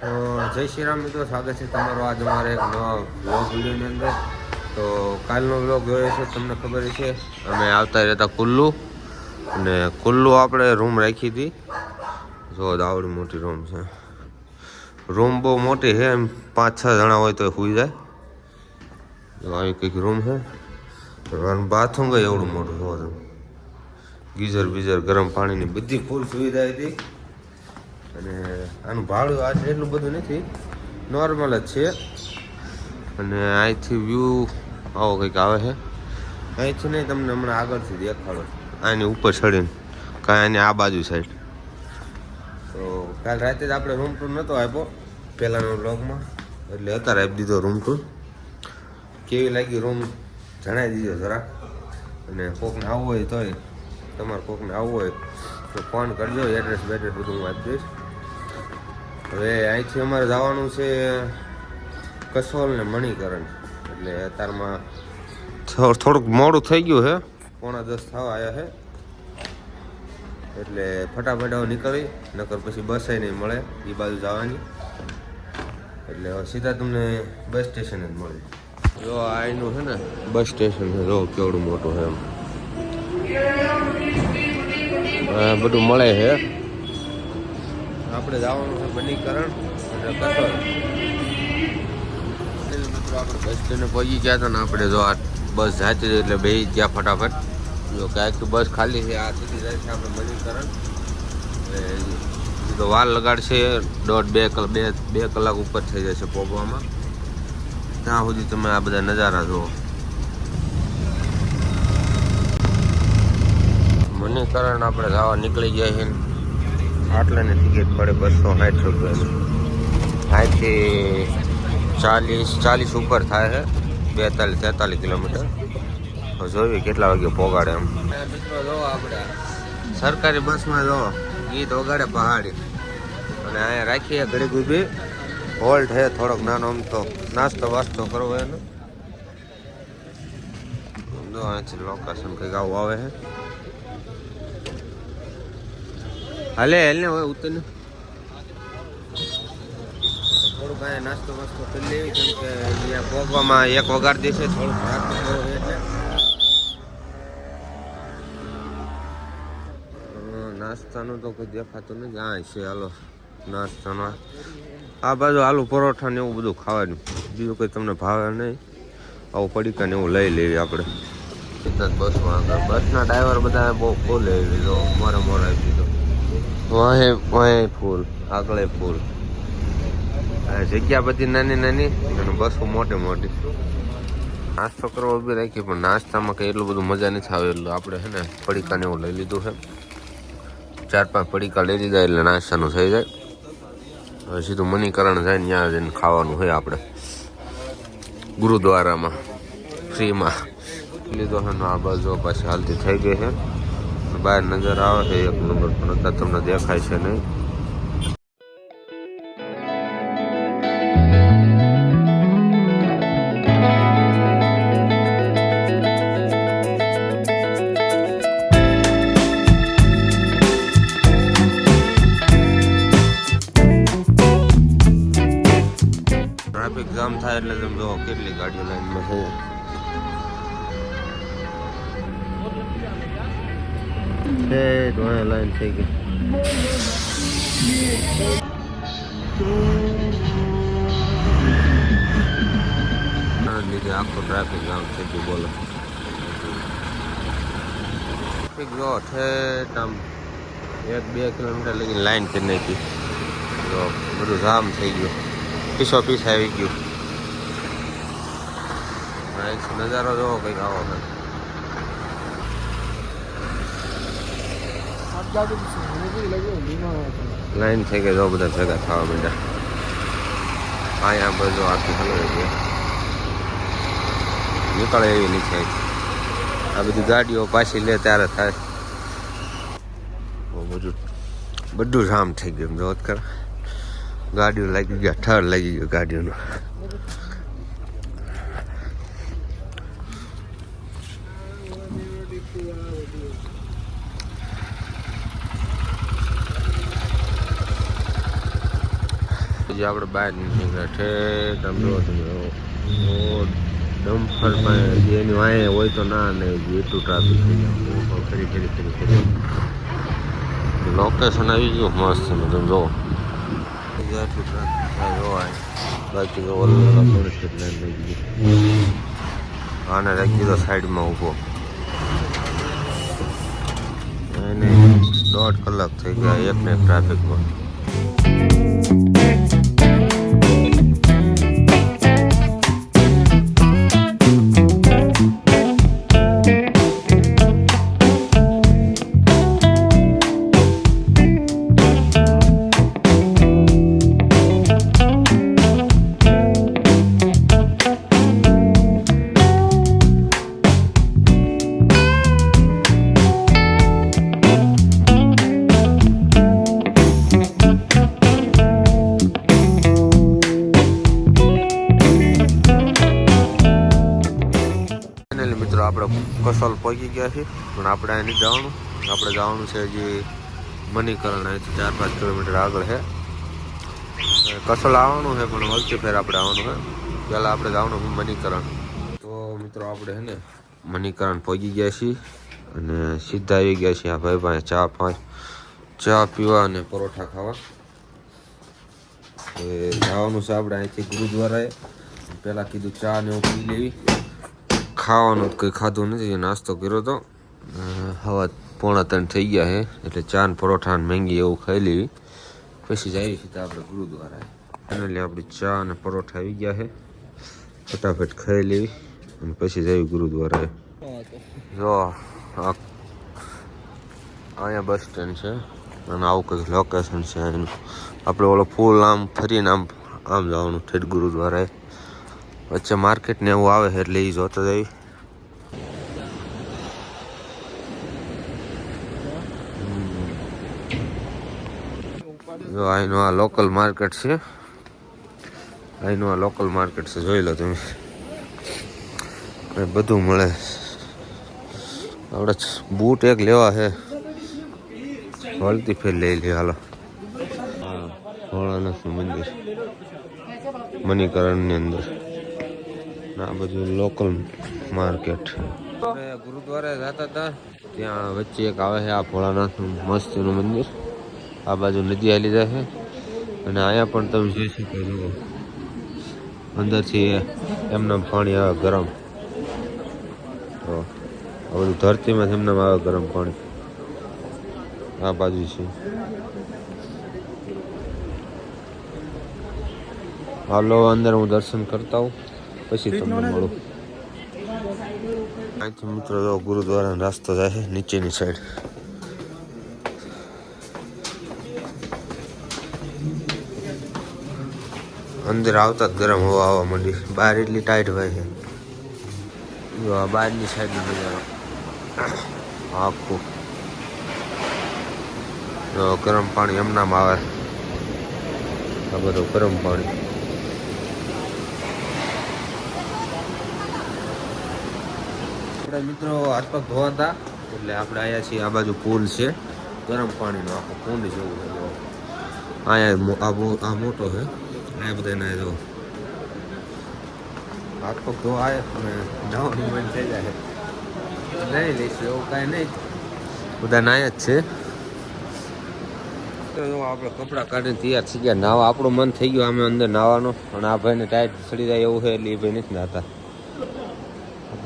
તો જય શ્રી રામ મિત્રો, સ્વાગત છે તમારો આજ અમારે એક નવા વ્લોગ વિડીયોની અંદર. તો કાલનો વ્લોગ જોયો છે, તમને ખબર છે અમે આવતા રહેતા કુલ્લુ. અને કુલ્લુ આપણે રૂમ રાખી હતી. જો આવડી મોટી રૂમ છે. રૂમ બહુ મોટી છે, એમ પાંચ છ જણા હોય તો સુઈ જાય. આવી કંઈક રૂમ છે. બાથરૂમ કંઈ એવડું મોટું તમે. ગીઝર બીઝર ગરમ પાણીની બધી ફૂલ સુવિધા હતી. અને આનું ભાડું આજે એટલું બધું નથી. નોર્મલ જ છે. અને અહીંથી વ્યૂ આવો કંઈક આવે છે. અહીંથી નહીં, તમને હમણાં આગળથી દેખાડો. આની ઉપર ચડીને, કાંઈ આની આ બાજુ સાઈડ તો કાલ રાતે જ આપણે રૂમ ટૂર નહોતો આપ્યો, પહેલાંના બ્લોગમાં એટલે અત્યારે આપી દીધો રૂમ ટૂર કેવી લાગી રૂમ જણાવી દીધો જરા અને કોકને આવવું હોય તોય, તમારે કોકને આવવું હોય તો ફોન કરજો એડ્રેસ બેડ્રેસ બધું હું આપી દઈશ. હવે અહીંથી અમારે જવાનું છે કસોલ ને મણિકરણ. એટલે અત્યારમાં થોડુંક મોડું થઈ ગયું છે પોણા દસ થવા આવ્યા છે એટલે ફટાફટ નીકળી નકર પછી બસ નહીં મળે એ બાજુ જવાની. એટલે સીધા તમને બસ સ્ટેશન જ મળે. જો આ એનું છે ને બસ સ્ટેશન છે જો કેવડું મોટું છે એમ. બધું મળે છે આપણે જવાનું છે બનીકરણ અને કસોલ બસ સ્ટેન્ડે પહોંચી ગયા હતા ને આપણે જો આ બસ જાતી હતી એટલે બે ગયા ફટાફટ. જો ક્યાંક બસ ખાલી છે, આ સીધી જાય છે આપણે બનીકરણ તો વાર લગાડશે, દોઢ બે કલાક બે બે કલાક ઉપર થઈ જશે પહોંચવામાં ત્યાં સુધી તમે આ બધા નજારા જુઓ. મનીકરણ આપણે જવા નીકળી ગયા છીએ. આટલાની ટિકિટ પડે બસો સાઠ રૂપિયાની. અહીંથી ચાલીસ ચાલીસ ઉપર થાય છે બેતાલીસ, તેતાલીસ કિલોમીટર. જોઈએ કેટલા વાગે પોગાડે એમ. સરકારી બસમાં જો ગીત વગાડે પહાડી. અને અહીંયા રાખીએ ઘડીક ઊભી. હોલ્ટ છે થોડોક નાનો આમ તો. નાસ્તો વાસ્તો કરવો એનો. અહીંથી લોકેશન કંઈક આવું આવે છે હાલે, હાલ ને હવે ઉતરને થોડુંક અહીંયા નાસ્તો વાસ્તો કરી લેવી, કેમ કે અહીંયા પહોંચવામાં એક વગાડ દેશે, થોડુંક રાત એટલે. નાસ્તાનું તો કોઈ દેખાતું નથી. આ છે, હાલો, નાસ્તાનો આ બાજુ આલુ પરોઠા ને એવું બધું ખાવાનું. બીજું કંઈ તમને ભાવે નહીં. આવું પડીકા ને એવું લઈ લેવી આપણે. બસમાં બસના ડ્રાઈવર બધા બહુ ફૂલ લઈ લીધો મોરે મોરા દીધો. વાહે વાહે ફૂલ આગળે ફૂલ. જગ્યા બધી નાની નાની અને બસો મોટી મોટી. નાસ્તો કરવો ઊભી રાખી પણ નાસ્તામાં કંઈ એટલું બધું મજા નથી આવે, એટલું આપણે છે ને પડીકાને એવું લઈ લીધું છે. ચાર પાંચ પડીકા લઈ લીધા, એટલે નાસ્તાનું થઈ જાય. હવે સીધું મનીકરણ જાય ને ત્યાં જઈને ખાવાનું હોય આપણે. ગુરુદ્વારામાં, ફ્રીમાં. લીધો છે આ બાજુ, પાછી હાલતી થઈ ગઈ છે. બહાર નજર આવે છે, એક નંબર પણ અત્યારે તમને દેખાય છે નહીં. ટ્રાફિક જામ થાય એટલે તમે જો કેટલી ગાડીઓ લાઈનમાં છે. છે અહીંયા લાઈન થઈ ગઈ લીધે આખો ટ્રાફિક જામ થઈ ગયું, બોલો. ટ્રાફિક જો ઠેઠ આમ એક, બે કિલોમીટર લગી લાઈન કરી નાખી. તો બધું જામ થઈ ગયું. પીસો પીસ આવી ગયું. નજારો જોવો, કંઈક આવો છે. લાઈન થઈ ગઈ જો બધા ભેગા થવા માંડ્યા અહીંયા બધું આખી હલવે છે નીકળે એવી નથી. આ બધી ગાડીઓ પાછી લે ત્યારે થાય બધું બધું જામ થઈ ગયું જોત કર ગાડીઓ લાગી ગયા ઠર લાગી ગયો ગાડીઓનો હજી આપણે બહાર નહીં નીકળ્યા ઠેઠ આમ જોવો તમે. ઓ ડમ્ફર પાસે હજી એની વાંહે હોય તો ના ને હજી એટલું ટ્રાફિક થઈ જાય. ઓ, ફરી ફરી ફરી ફરી. લોકેશન આવી ગયું. મસ્ત છે તમે જુઓ. હજી આટલું ટ્રાફિક થાય જોવાય બાકી તો ઓલા પોલીસ લાઈન રહી ગઈ આને રાખી દીધો સાઈડમાં ઊભો. એને દોઢ કલાક થઈ ગયા. એક ને એક ટ્રાફિકમાં કસોલ પહોંચી ગયા છીએ પણ આપણે અહીં નહીં જવાનું. આપણે જવાનું છે હજી મનીકરણ, અહીંથી ચાર પાંચ કિલોમીટર આગળ છે. કસોલ આવવાનું છે, પણ વચ્ચે ફેર આપણે આવવાનું છે. પહેલાં આપણે જવાનું છે મનીકરણ. તો મિત્રો આપણે છે ને મનીકરણ પહોંચી ગયા છીએ અને સીધા આવી ગયા છીએ આ ભાઈ ભાઈ ચા પાંચ, ચા પીવા અને પરોઠા ખાવા. જવાનું છે આપણે અહીંથી ગુરુદ્વારાએ. પહેલાં કીધું ચા ને એવું પી લેવી. ખાવાનું કંઈ ખાધું નથી નાસ્તો કર્યો તો. હવા પોણા ત્રણ થઈ ગયા છે, એટલે ચા ને પરોઠા મેંગી એવું ખાઈ લેવી. પછી જઈએ તો આપણે ગુરુદ્વારા ફાઇનલી આપણી ચા અને પરોઠા આવી ગયા છે. ફટાફટ ખાઈ લેવી અને પછી જઈએ ગુરુદ્વારાએ. જો અહીંયા બસ સ્ટેન્ડ છે અને આવું કંઈક લોકેશન છે એનું. આપણે ઓલો ફૂલ આમ ફરીને આમ આમ જવાનું ઠેઠ ગુરુદ્વારાએ. વચ્ચે માર્કેટને એવું આવે છે એટલે એ જોતો જઈ જો અહીંનું આ લોકલ માર્કેટ છે. અહીંનું આ લોકલ માર્કેટ છે. જોઈ લો તમે. બધું મળે. આપણે બૂટ એક લેવા છે. વળતી ફેર લઈ લે. હાલો. ભોળાનાથનું મંદિર. મનીકરણની અંદર. આ બધું લોકલ માર્કેટ ગુરુદ્વારે જતા હતા. ત્યાં વચ્ચે એક આવે છે આ ભોળાનાથનું મસ્તીનું મંદિર. આ બાજુ નદી આલી જાય છે અને અહીંયા પણ તમે જોઈ શકો છો. અંદરથી એમના પાણી આવે ગરમ. તો આ બધું ધરતીમાંથી એમને આવે ગરમ પાણી. આ બાજુ છે. હાલો અંદર હું દર્શન કરતા હોઉં પછી તમને મળું. અહીંથી મિત્રો ગુરુદ્વારાનો રસ્તો જાય છે નીચેની સાઈડ અંદર આવતા જ ગરમ હવા આવવા માંડી બહાર એટલી ટાઈટ હોય છે. જો આ બહારની સાઈડનો નજારો. આખું. ગરમ પાણી એમનામ આવે આ બધું ગરમ પાણી. આપણે મિત્રો હાથ પગ ધોવાતા, એટલે આપણે આવ્યા છીએ આ બાજુ પુલ છે. ગરમ પાણીનો આખો કુંડ જેવું છે. અહીંયા આ મોટો છે. અહીંયા બધા ના જો. હાથ પગ ધોવાય અને નવાનું મન થઈ જાય. નહીં લઈશું એવું કાંઈ નહીં. બધા નાય જ છે. આપણે કપડાં કાઢીને તૈયાર થઈ ગયા. નાવા આપણું મન થઈ ગયું અમે અંદર નાવાનું. અને આ ભાઈને ટાઈટ ચડી જાય એવું છે એટલે એ ભાઈ નથી નાતા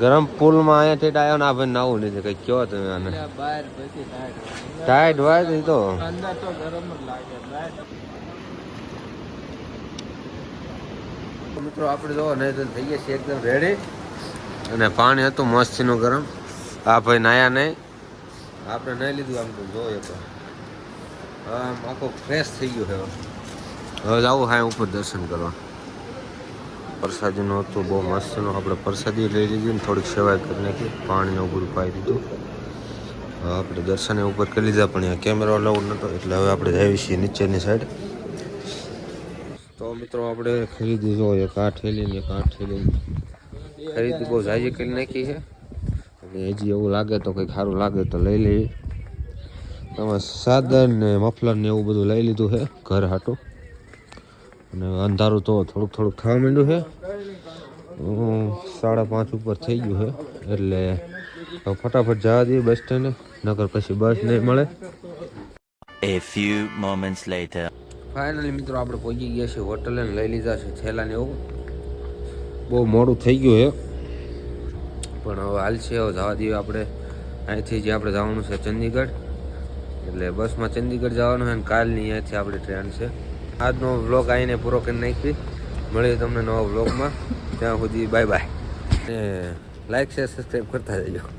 ગરમ પુલમાં અહીંયા ઠેઠ આવ્યો ને આ ભાઈ નાવું નથી. કઈ કયો તમે આને. ટાઈટ હોય. તો અંદર તો ગરમ જ લાગે મિત્રો આપણે જો નહીં તો થઈ ગયા છીએ એકદમ રેડી અને પાણી હતું મસ્તીનું ગરમ. આ ભાઈ નાયા નહીં. આપણે નહીં લીધું આમ તો જોઈએ તો આમ આખો ફ્રેશ થઈ ગયો હવે. હવે આવું હા ઉપર દર્શન કરવા. પ્રસાદીનું હતું, બહુ મસ્તનું. આપણે પ્રસાદી લઈ લીધી ને થોડીક સેવાય કરી નાખી. પાણીનું ઉભું પાઈ દીધું. આપણે દર્શને ઉપર કરી લીધા, પણ કેમેરો અલાઉડ નહોતો એટલે હવે આપણે જઈએ છીએ નીચેની સાઈડ તો મિત્રો આપણે ખરીદી જો એક આ થેલી ને એક આ થેલી ખરીદી બહુ જાજી કરી નાખી છે. અને હજી એવું લાગે તો કંઈક સારું લાગે તો લઈ લઈએ. તમે સાદર ને મફલર ને એવું બધું લઈ લીધું છે, ઘર હાટું. અને અંધારું તો થોડુંક થોડુંક થવા માંડ્યું છે. સાડા પાંચ ઉપર થઈ ગયું છે, એટલે ફટાફટ જવા દઈએ બસ સ્ટેન્ડ નગર પછી બસ નહીં મળે. A few moments later. Finally મિત્રો આપણે પહોંચી ગયા છીએ હોટલે અને લઈ લીધા છે છેલ્લાને એવું. બહુ મોડું થઈ ગયું છે. પણ હવે હાલ છે, હવે જવા દઈએ આપણે. અહીંથી જે આપણે જવાનું છે ચંદીગઢ. એટલે બસમાં ચંદીગઢ જવાનું છે અને કાલની અહીંયાથી આપણી ટ્રેન છે. આજનો વ્લોગ આવીને પૂરો કરી નાખી. મળીએ તમને નવા વ્લોગમાં. ત્યાં સુધી બાય બાય. અને લાઇક શેર સબસ્ક્રાઈબ કરતા જજો